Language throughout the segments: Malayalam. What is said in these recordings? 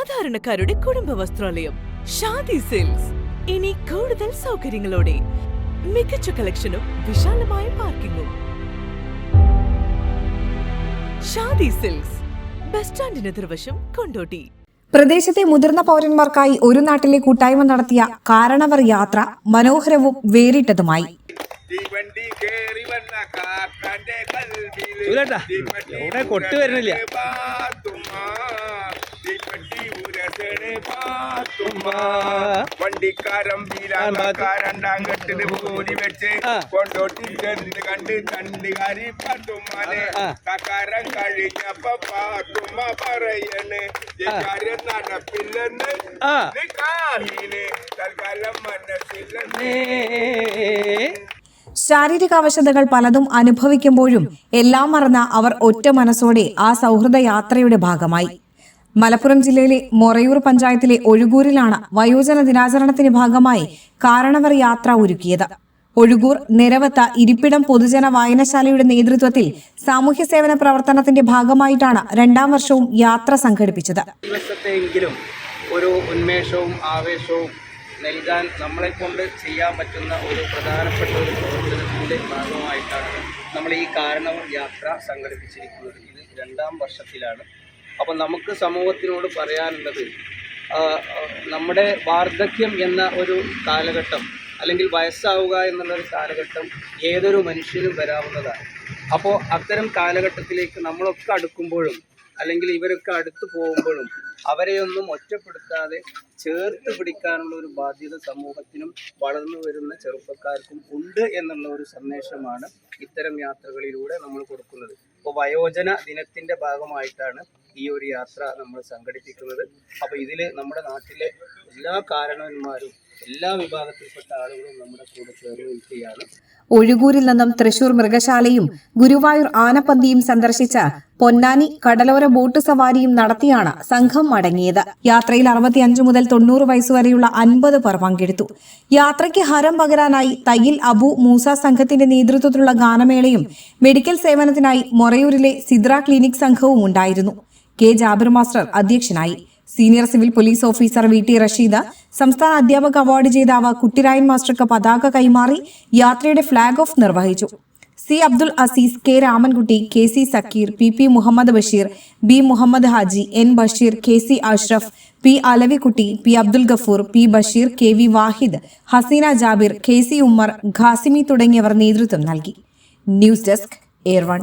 സാധാരണക്കാരുടെ കുടുംബ വസ്ത്രാലയം ഷാദി സിൽക്സ്. ഇനി കൂടുതൽ സൗകര്യങ്ങളോടെ മികച്ച കളക്ഷനും വിശാലമായ പാർക്കിംഗും ഷാദി സിൽക്സ് ബസ് സ്റ്റാൻഡിന് എതിർവശം കൊണ്ടോട്ടി. പ്രദേശത്തെ മുതിർന്ന പൗരന്മാർക്കായി ഒരു നാട്ടിലെ കൂട്ടായ്മ നടത്തിയ കാരണവർ യാത്ര മനോഹരവും വേറിട്ടതുമായി. കൊട്ടു കേറി ഉരസണേ പാത്തുമ്മ. വണ്ടിക്കാരൻ വീരാകാരണ്ടാം കെട്ടിന് പൂരി വെച്ച് ആ. കൊണ്ടോട്ടി ചെന്ന് കണ്ട് തണ്ടുകാരി പാത്തുമ്മനെ ആ. കക്കാരൻ കഴിഞ്ഞപ്പോ പാത്തുമ്മ പറയണ് ഇക്കാര്യം നടപ്പില്ലെന്ന് ആ. തൽക്കാലം മനസ്സില്ലെന്ന് ശാരീരിക അവശതകൾ പലതും അനുഭവിക്കുമ്പോഴും എല്ലാം മറന്ന അവർ ഒറ്റ മനസ്സോടെ ആ സൗഹൃദ യാത്രയുടെ ഭാഗമായി മലപ്പുറം ജില്ലയിലെ മൊറയൂർ പഞ്ചായത്തിലെ ഒഴുകൂരിലാണ് വയോജന ദിനാചരണത്തിന്റെ ഭാഗമായി കാരണവർ യാത്ര ഒരുക്കിയത്. ഒഴുകൂർ നിരവത്ത ഇരിപ്പിടം പൊതുജന വായനശാലയുടെ നേതൃത്വത്തിൽ സാമൂഹ്യ സേവന പ്രവർത്തനത്തിന്റെ ഭാഗമായിട്ടാണ് രണ്ടാം വർഷവും യാത്ര സംഘടിപ്പിച്ചത്. ഒരു ഉന്മേഷവും ആവേശവും നൽകാൻ നമ്മളെ കൊണ്ട് ചെയ്യാൻ പറ്റുന്ന ഒരു പ്രധാനപ്പെട്ട ഒരു പ്രവർത്തനത്തിന്റെ ഭാഗമായിട്ടാണ് നമ്മൾ ഈ കാരണവർ യാത്ര സംഘടിപ്പിച്ചിരിക്കുന്നത്. ഇത് രണ്ടാം വർഷത്തിലാണ്. അപ്പോൾ നമുക്ക് സമൂഹത്തിനോട് പറയാനുള്ളത് നമ്മുടെ വാർദ്ധക്യം എന്ന ഒരു കാലഘട്ടം അല്ലെങ്കിൽ വയസ്സാവുക എന്നുള്ളൊരു കാലഘട്ടം ഏതൊരു മനുഷ്യനും വരാവുന്നതാണ്. അപ്പോൾ അത്തരം കാലഘട്ടത്തിലേക്ക് നമ്മളൊക്കെ അടുക്കുമ്പോഴും അല്ലെങ്കിൽ ഇവരൊക്കെ അടുത്തു പോകുമ്പോഴും അവരെയൊന്നും ഒറ്റപ്പെടുത്താതെ ചേർത്ത് പിടിക്കാനുള്ള ഒരു ബാധ്യത സമൂഹത്തിനും വളർന്നു വരുന്ന ചെറുപ്പക്കാർക്കും ഉണ്ട് എന്നുള്ള ഒരു സന്ദേശമാണ് ഇത്തരം യാത്രകളിലൂടെ നമ്മൾ കൊടുക്കുന്നത്. ഇപ്പോൾ വയോജന ദിനത്തിന്റെ ഭാഗമായിട്ടാണ് ഈ ഒരു യാത്ര നമ്മൾ സംഘടിപ്പിക്കുന്നത്. അപ്പോൾ ഇതിൽ നമ്മുടെ നാട്ടിലെ എല്ലാ കാരണവന്മാരും എല്ലാ വിഭാഗത്തിൽപ്പെട്ട ആളുകളും നമ്മുടെ കൂടെ ചേർന്ന് ഒഴുകൂരിൽ നിന്നും തൃശൂർ മൃഗശാലയും ഗുരുവായൂർ ആനപ്പന്തിയും സന്ദർശിച്ച പൊന്നാനി കടലോര ബോട്ട് സവാരിയും നടത്തിയാണ് സംഘം മടങ്ങിയത് യാത്രയിൽ അറുപത്തിയഞ്ച് മുതൽ തൊണ്ണൂറ് വയസ്സുവരെയുള്ള അൻപത് പേർ പങ്കെടുത്തു. യാത്രയ്ക്ക് ഹരം പകരാനായി തയ്യിൽ അബു മൂസ സംഘത്തിന്റെ നേതൃത്വത്തിലുള്ള ഗാനമേളയും മെഡിക്കൽ സേവനത്തിനായി മൊറയൂരിലെ സിദ്ര ക്ലിനിക് സംഘവും ഉണ്ടായിരുന്നു. കെ. ജാബിർ മാസ്റ്റർ അധ്യക്ഷനായി. Senior civil police officer V. T. Rasheed സംസ്ഥാന അധ്യാപക അവാർഡ് ജേതാവ് കുട്ടിരായൻ മാസ്റ്റർക്ക് പതാക കൈമാറി യാത്രയുടെ ഫ്ളാഗ് ഓഫ് നിർവഹിച്ചു. C. Abdul Aziz K. Ramankutty K. C. Zakir P. P. Muhammad Basheer B. Muhammad Haji N. Basheer K. C. Ashraf P. Alavikutty P. Abdul Gafoor P. Basheer K. V. Vahid Haseena Jabir K. C. Ummer Khasimi തുടങ്ങിയവർ നേതൃത്വം നൽകി. News desk air one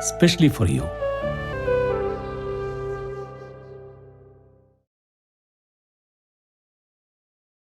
specially for you.